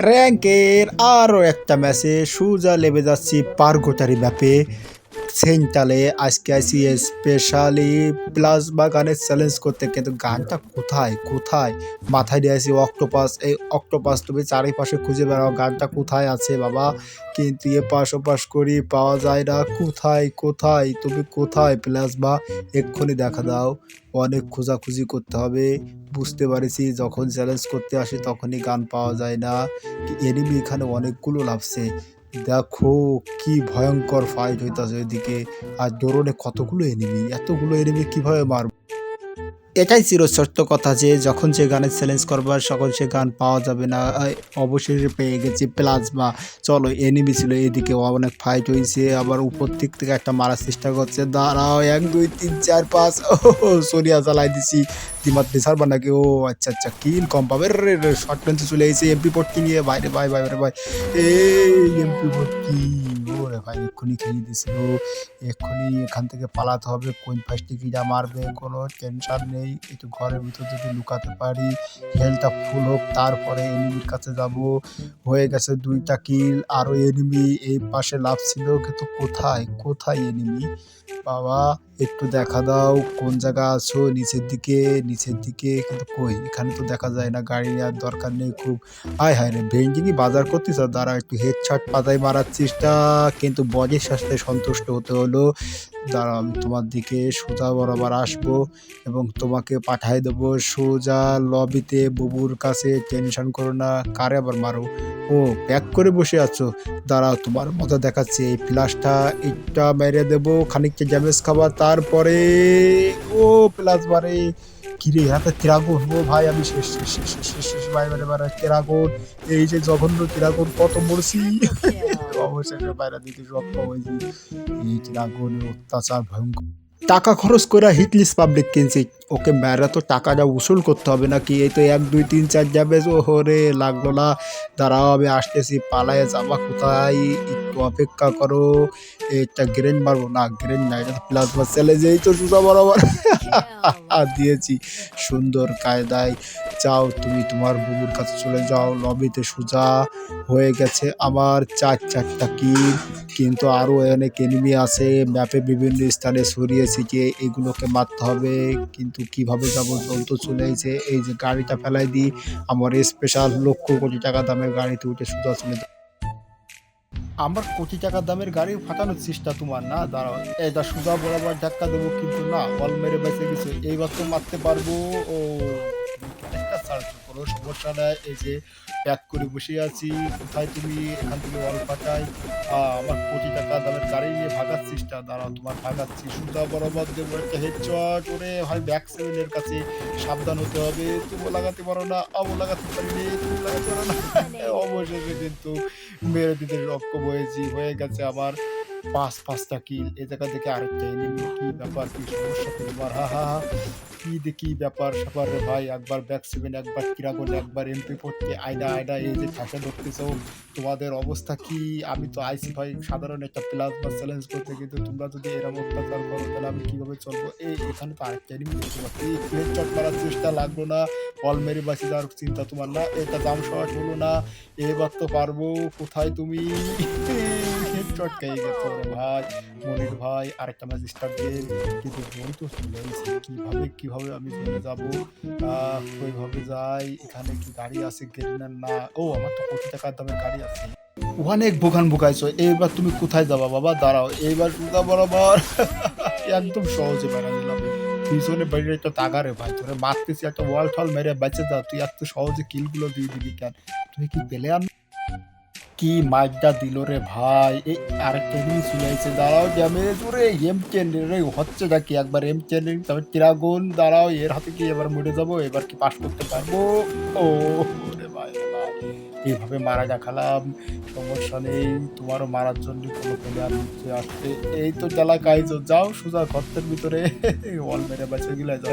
র্যাঙ্কের আরও একটা ম্যাচে সুজা লেবে যাচ্ছি পারগোটারি ম্যাপে। সেন্টালে আজকে আইসি স্পেশালি প্লাস বা গানের চ্যালেঞ্জ করতে, কিন্তু গানটা কোথায় কোথায়? মাথায় দিয়ে আসি অক্টোপাস, এই অক্টোপাস তুমি চারিপাশে খুঁজে বেড়াও, গানটা কোথায় আছে বাবা? কিন্তু এ পাশ ওপাশ করি পাওয়া যায় না। কোথায় কোথায়, তুমি কোথায়? প্লাস বা এক্ষুনি দেখা দাও, অনেক খোঁজাখুঁজি করতে হবে। বুঝতে পারছি, যখন চ্যালেঞ্জ করতে আসি তখনই গান পাওয়া যায় না। এনিমি এখানে অনেকগুলো লাভছে দেখো কি ভয়ঙ্কর ফাইট হইতাছে এদিকে। আর ড্রোনে কতগুলো এনিমি এতগুলো এনিমি কীভাবে মারব? এটাই চির সত্য কথা যে যখন যে গানের চ্যালেঞ্জ করবার সকল সে গান পাওয়া যাবে না অবশেষে পেয়ে গেছি প্লাজমা। চলো এনিমি ছিল এদিকে অনেক ফাইট হয়েছে, আবার উপর দিক থেকে একটা মারার চেষ্টা করছে। দাঁড়াও, এক, দুই, তিন, চার, পাঁচ, ও সরিয়া জ্বালাই দিছি। দিমাত ডিসারবা নাকি? ও আচ্ছা আচ্ছা কিল কম পাবে। শর্ট রেঞ্জে চলে এসেছে এমপি পট্টি নিয়ে বাইরে ভাই ভাই রে ভাই। এই এমপি ওরে ভাই, এক্ষুনি খেলে দিছিল এক্ষুনি এখান থেকে পালাতে হবে, কোন ফার্স্টে কি যা মারবে, কোনো টেনশন নেই। একটু ঘরের ভিতর যদি লুকাতে পারি। হেলথটা ফুল হোক, তারপরে এনিমির কাছে যাব। হয়ে গেছে দুইটা কিল আরও এনিমি এই পাশে লাভ ছিল, কিন্তু কোথায় কোথায় এনিমি বাবা, একটু দেখা দাও কোন জায়গা আছো, নিচের দিকে নিচের দিকে, কিন্তু কই, এখানে তো দেখা যায় না, গাড়ি আর দরকার নেই খুব। হায় হায় রে ভেঞ্জিংই বাজার করতেছ দাঁড়া, একটু হেডশট পাতায় মারার চেষ্টা। কিন্তু বজের সাথে সন্তুষ্ট হতে হলো। দাঁড়া আমি তোমার দিকে সোজা বরাবর আসব এবং তোমাকে পাঠাই দেবো। সোজা লবিতে বুবুর কাছে টেনশন করো না, কারে আবার মারো? ও, প্যাক করে বসে আছো। দাঁড়াও, তোমার মতো দেখাচ্ছে। এই ফ্লাশটা ইটটা মেরে দেবো, খানিকটা ড্যামেজ খাবার তারপরে ও, প্লাস বারে। কিরে হাতে তিরাগুন ও ভাই, আমি শেষ শেষ শেষ শেষ শেষ শেষ, ভাই মানে মানে তিরাগুন এই যে জঘন্য তিরাগুন কত মরছি। অবশেষে বাইরে দিতে সক্ষম হয়েছি। এই তিরাগুনের অত্যাচার ভয়ঙ্কর। টাকা খরচ করে হিটলিস পাবলিক কিনছি। ওকে মেরা তো টাকাটা উসুল করতে হবে নাকি? এই তো এক দুই তিন চার যাবে ও রে লাগল না। দাঁড়াও আমি আসতেছি। পালায় যাবা কোথায়? একটু অপেক্ষা করো। এটা গ্রেন মারবো। না গ্রেন না এটা প্লাজমা চলে যেই তো সুজা বরাবর। দিয়েছি। সুন্দর কায়দায়। যাও তুমি তোমার বুবুর কাছে চলে যাও। লবিতে সোজা হয়ে গেছে আমার চার চারটা কিল কিন্তু আরও অনেক এনিমি আছে। ম্যাপে বিভিন্ন স্থানে ছড়িয়ে ছিটিয়ে এগুলোকে মারতে হবে, কিন্তু কীভাবে যাব জল তো চলে এসেছে এই যে গাড়িটা ফেলাই দিই। আমার স্পেশাল লক্ষ কোটি টাকা দামের গাড়িতে উঠে সোজা আমার কোটি টাকার দামের গাড়ি ফাটানোর চেষ্টা তোমার না, দাঁড়াও। এটা সোজা বরাবর ধাক্কা দেবো, কিন্তু না, বল মেরে বেঁচে গেছে। এইবার তো মারতে পারব। ও কোনো সমস্যা নাই এই যে প্যাক করে বসে আছি। কোথায় তুমি? এখান থেকে বল ফাটাই। আমার কোটি গাড়ি নিয়ে ভাগার না দাঁড়াও তোমার ভাগাচ্ছি। সুতা বরাবর দেবো একটা হেডশট ওরে হয় ব্যাক সেভেনের কাছে সাবধান হতে হবে। তুমি লাগাতে পারো না আমও লাগাতে পারিনি তুমি লাগাতে পারো না। অবশেষে কিন্তু মেরে দিতে সক্ষম হয়েছি হয়ে গেছে আমার পাঁচ পাঁচটা কিল এ জায়গা থেকে আরেকটা এনিমি কি ব্যাপার? কি সমস্যা তোমার হা হা হা, কি দেখি ব্যাপার স্যাপার রে ভাই? একবার ব্যাক সেভেন একবার কিরাগন একবার এমপি পড়তে আয়না আয়না এই যে ঠাসা ধরতেছো, তোমাদের অবস্থা কি? আমি তো আইসি ভাই, সাধারণ একটা প্লাজমা চ্যালেঞ্জ করতে কিন্তু তোমরা যদি এরকম অত্যাচার করো, তাহলে আমি কীভাবে চলবো? এই এখানে তো আরেকটা এনিমি দেখতে পাচ্ছি। চট মারার চেষ্টা লাগল না। বল মেরে বাঁচি যাওয়ার চিন্তা তোমার না। এটা দাম শর্ট হলো না। এবার তো পারব। কোথায় তুমি? হেডশট গেছো। ভাই মনির ভাই আরেকটা ম্যাচ স্টার্ট কিন্তু বই তো কীভাবে কীভাবে আমি যাব ওইভাবে যাই এখানে কি গাড়ি আছে না ও আমার তো কোটি টাকার দামের গাড়ি আছে অনেক ভোগান ভোগাইছো, এইবার তুমি কোথায় যাবা বাবা? দাঁড়াও, এইবার বরাবর একদম সহজে বেড়া দিলাম। পিছনে বেরিয়ে একটা তাগারে ভাই, তোরে মারতেছি, একটা ওয়াল টল মেরে বেঁচে যা, তুই এত সহজে কিলগুলো দিয়ে দিবি কেন? তুই কি পেলে আন কি মাইকটা দিল রে ভাই? এই আরেকটা জিনিস আসছে দাঁড়াও ড্যামেজ ওরে এম টেন রে হচ্ছে নাকি একবার এম টেন তবে তিরাগুন দাঁড়াও, এর হাতে কি এবার মরে যাব? এবার কি পাস করতে পারব? ও রে ভাই, এইভাবে মারা দেখালাম সমস্যা নেই, তোমারও মারার জন্য কোনো প্লেয়ার নিচে আসছে এই তো জ্বালা কাইজো যাও সোজা গর্তের ভিতরে। অল মেরে বেঁচে গেলে যাও।